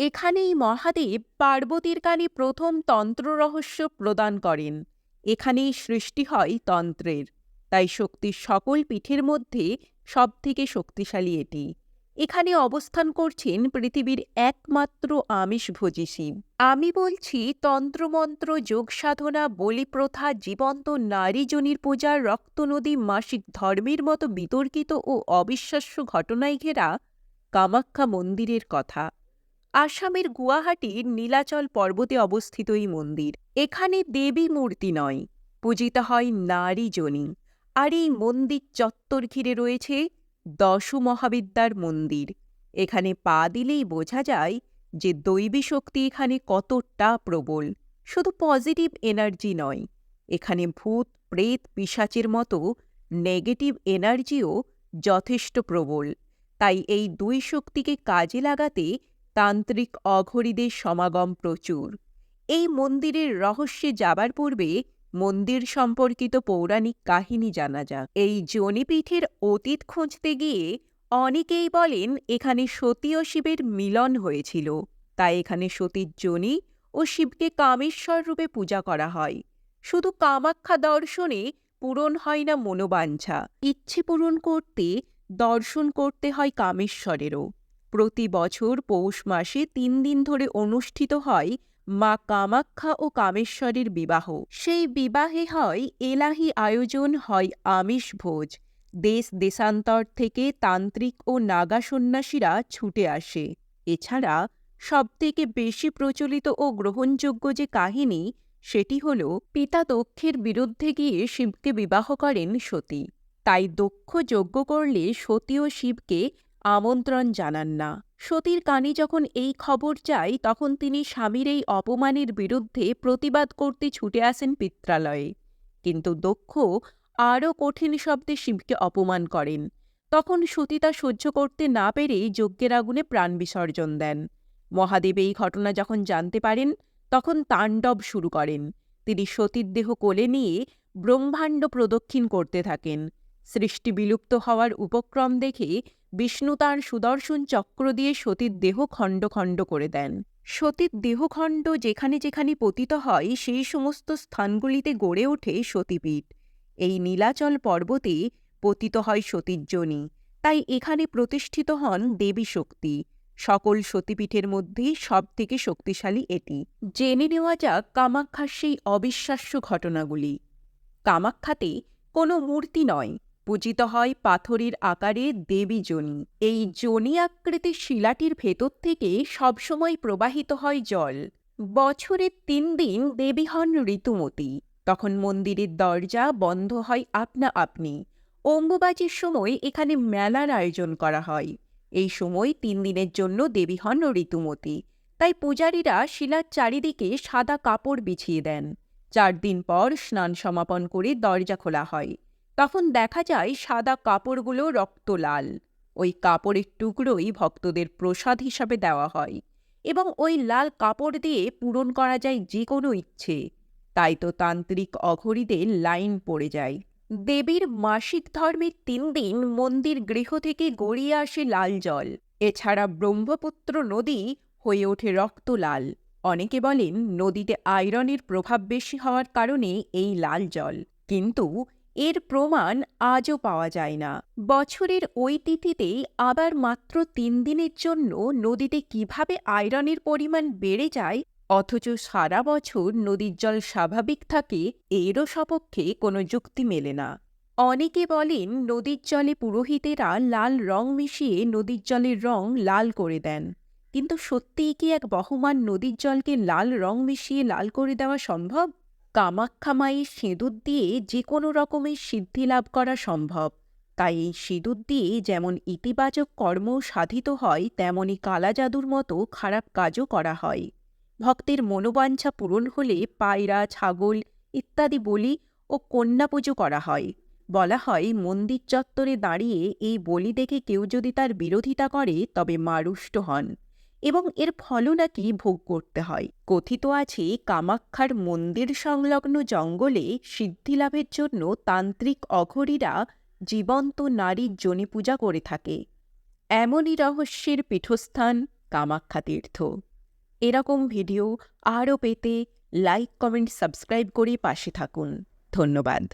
এখানেই মহাদেব পার্বতীর কানে প্রথম তন্ত্র রহস্য প্রদান করেন। এখানেই সৃষ্টি হয় তন্ত্রের। তাই শক্তির সকল পীঠের মধ্যে সবথেকে শক্তিশালী এটি। এখানে অবস্থান করছেন পৃথিবীর একমাত্র আমিষভোজী শিব। আমি বলছি তন্ত্রমন্ত্র যোগ সাধনা বলি প্রথা জীবন্ত নারী জনির পূজার রক্তনদী মাসিক ধর্মের মতো বিতর্কিত ও অবিশ্বাস্য ঘটনায় ঘেরা কামাখ্যা মন্দিরের কথা। আসামের গুয়াহাটির নীলাচল পর্বতে অবস্থিত এই মন্দির। এখানে দেবী মূর্তি নয়, পূজিত হয় নারী জনী। আর এই মন্দির চত্বর ঘিরে রয়েছে দশু মহাবিদ্যার মন্দির। এখানে পা দিলেই বোঝা যায় যে দৈবী শক্তি এখানে কতটা প্রবল। শুধু পজিটিভ এনার্জি নয়, এখানে ভূত, প্রেত পিসাচের মতো নেগেটিভ এনার্জিও যথেষ্ট প্রবল। তাই এই দুই শক্তিকে কাজে লাগাতে তান্ত্রিক অঘরীদের সমাগম প্রচুর। এই মন্দিরের রহস্যে যাবার পূর্বে মন্দির সম্পর্কিত পৌরাণিক কাহিনী জানা যাক। এই জনিপীঠের অতীত খুঁজতে গিয়ে অনেকেই বলেন এখানে সতী ও শিবের মিলন হয়েছিল। তাই এখানে সতীর জনি ও শিবকে কামেশ্বর রূপে পূজা করা হয়। শুধু কামাখ্যা দর্শনে পূরণ হয় না মনোবাঞ্ছা। ইচ্ছে পূরণ করতে দর্শন করতে হয় কামেশ্বরেরও। প্রতি বছর পৌষ মাসে তিন দিন ধরে অনুষ্ঠিত হয় মা কামাখ্যা ও কামেশ্বরের বিবাহ। সেই বিবাহে হয় এলাহি আয়োজন হয় আমিষ ভোজ। দেশ দেশান্তর থেকে তান্ত্রিক ও নাগা সন্ন্যাসীরা ছুটে আসে। এছাড়া সবথেকে বেশি প্রচলিত ও গ্রহণযোগ্য যে কাহিনী, সেটি হল পিতা দক্ষের বিরুদ্ধে গিয়ে শিবকে বিবাহ করেন সতী। তাই দক্ষ যজ্ঞ করলে সতী ও শিবকে আমন্ত্রণ জানান না। সতীর কানে যখন এই খবর যায়, তখন তিনি স্বামীর এই অপমানের বিরুদ্ধে প্রতিবাদ করতে ছুটে আসেন পিত্রালয়ে। কিন্তু দক্ষ আরও কঠিন শব্দে শিবকে অপমান করেন। তখন সতী তা সহ্য করতে না পেরেই যজ্ঞের আগুনে প্রাণ বিসর্জন দেন। মহাদেব এই ঘটনা যখন জানতে পারেন, তখন তাণ্ডব শুরু করেন। তিনি সতীর দেহ কোলে নিয়ে ব্রহ্মাণ্ড প্রদক্ষিণ করতে থাকেন। সৃষ্টি বিলুপ্ত হওয়ার উপক্রম দেখে বিষ্ণু তাঁর সুদর্শন চক্র দিয়ে সতীর দেহ খণ্ড খণ্ড করে দেন। সতীর দেহখণ্ড যেখানে যেখানে পতিত হয়, সেই সমস্ত স্থানগুলিতে গড়ে ওঠে সতীপীঠ। এই নীলাচল পর্বতে পতিত হয় সতীর জনি তাই এখানে প্রতিষ্ঠিত হন দেবী শক্তি। সকল সতীপীঠের মধ্যে সবথেকে শক্তিশালী এটি। জেনে নেওয়া যাক কামাখ্যার সেই অবিশ্বাস্য ঘটনাগুলি। কামাখ্যাতে কোনো মূর্তি নয়। পূজিত হয় পাথরের আকারে দেবী জনি। এই জনি আকৃতির শিলাটির ভেতর থেকে সবসময় প্রবাহিত হয় জল। বছরের তিন দিন দেবী হন ঋতুমতী। তখন মন্দিরের দরজা বন্ধ হয় আপনা আপনি। অম্বুবাজির সময় এখানে মেলার আয়োজন করা হয়। এই সময় তিন দিনের জন্য দেবী হন ঋতুমতী। তাই পূজারীরা শিলার চারিদিকে সাদা কাপড় বিছিয়ে দেন। চার দিন পর স্নান সমাপন করে দরজা খোলা হয়। তখন দেখা যায় সাদা কাপড়গুলো রক্ত লাল। ওই কাপড়ের টুকরোই ভক্তদের প্রসাদ হিসাবে দেওয়া হয় এবং ওই লাল কাপড় দিয়ে পূরণ করা যায় যে কোনো ইচ্ছে। তাই তো তান্ত্রিক অঘরীদের লাইন পড়ে যায়। দেবীর মাসিক ধর্মের তিন দিন মন্দির গৃহ থেকে গড়িয়ে আসে লাল জল। এছাড়া ব্রহ্মপুত্র নদী হয়ে ওঠে রক্ত লাল। অনেকে বলেন নদীতে আয়রনের প্রভাব বেশি হওয়ার কারণে এই লাল জল। কিন্তু এর প্রমাণ আজও পাওয়া যায় না। বছরের ওই তিথিতেই আবার মাত্র তিন দিনের জন্য নদীতে কীভাবে আয়রনের পরিমাণ বেড়ে যায়, অথচ সারা বছর নদীর জল স্বাভাবিক থাকে, এরও সপক্ষে কোনো যুক্তি মেলে না। অনেকে বলেন নদীর জলে পুরোহিতেরা লাল রং মিশিয়ে নদীর জলের রং লাল করে দেন। কিন্তু সত্যিই কি এক বহমান নদীর জলকে লাল রং মিশিয়ে লাল করে দেওয়া সম্ভব? কামাখ্যা মায়ের সিঁদুর দিয়ে যে কোনো রকমের সিদ্ধি লাভ করা সম্ভব। তাই এই সিঁদুর দিয়ে যেমন ইতিবাচক কর্ম সাধিত হয় তেমনই কালা জাদুর মতো খারাপ কাজও করা হয়। ভক্তের মনোবাঞ্ছা পূরণ হলে পায়রা, ছাগল ইত্যাদি বলি ও কন্যা পুজো করা হয়। বলা হয়, মন্দির চত্বরে দাঁড়িয়ে এই বলি দেখে কেউ যদি তার বিরোধিতা করে, তবে মারুষ্ট হন। এবং এর ফলও নাকি ভোগ করতে হয়। কথিত আছে কামাখ্যার মন্দির সংলগ্ন জঙ্গলে সিদ্ধিলাভের জন্য তান্ত্রিক অঘরীরা জীবন্ত নারীর জনি পূজা করে থাকে। এমনই রহস্যের পীঠস্থান কামাখ্যা তীর্থ। এরকম ভিডিও আরও পেতে লাইক কমেন্ট সাবস্ক্রাইব করে পাশে থাকুন। ধন্যবাদ।